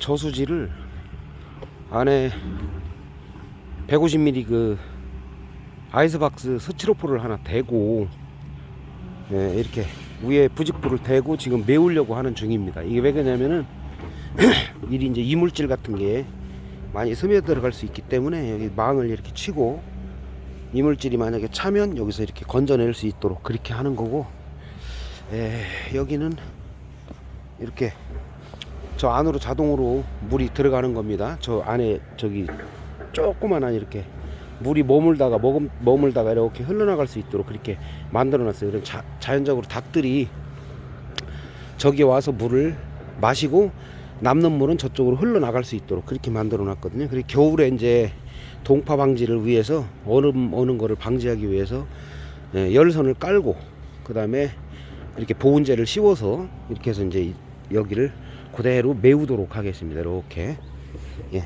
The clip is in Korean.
저수지를 안에 150mm 그 아이스박스 스티로포를 하나 대고 예, 이렇게 위에 부직부를 대고 지금 메우려고 하는 중입니다. 이게 왜 그러냐면은 미리 이제 이물질 같은 게 많이 스며들어갈 수 있기 때문에 여기 망을 이렇게 치고 이물질이 만약에 차면 여기서 이렇게 건져낼 수 있도록 그렇게 하는 거고 에, 여기는 이렇게 저 안으로 자동으로 물이 들어가는 겁니다. 저 안에 저기 조그만한 이렇게 물이 머물다가 머금, 머물다가 이렇게 흘러나갈 수 있도록 그렇게 만들어 놨어요. 그럼 자, 자연적으로 닭들이 저기 와서 물을 마시고 남는 물은 저쪽으로 흘러나갈 수 있도록 그렇게 만들어 놨거든요. 그리고 겨울에 이제 동파 방지를 위해서 얼음 오는 거를 방지하기 위해서 예, 열선을 깔고 그 다음에 이렇게 보온재를 씌워서 이렇게 해서 이제 이- 여기를 그대로 메우도록 하겠습니다. 이렇게 예,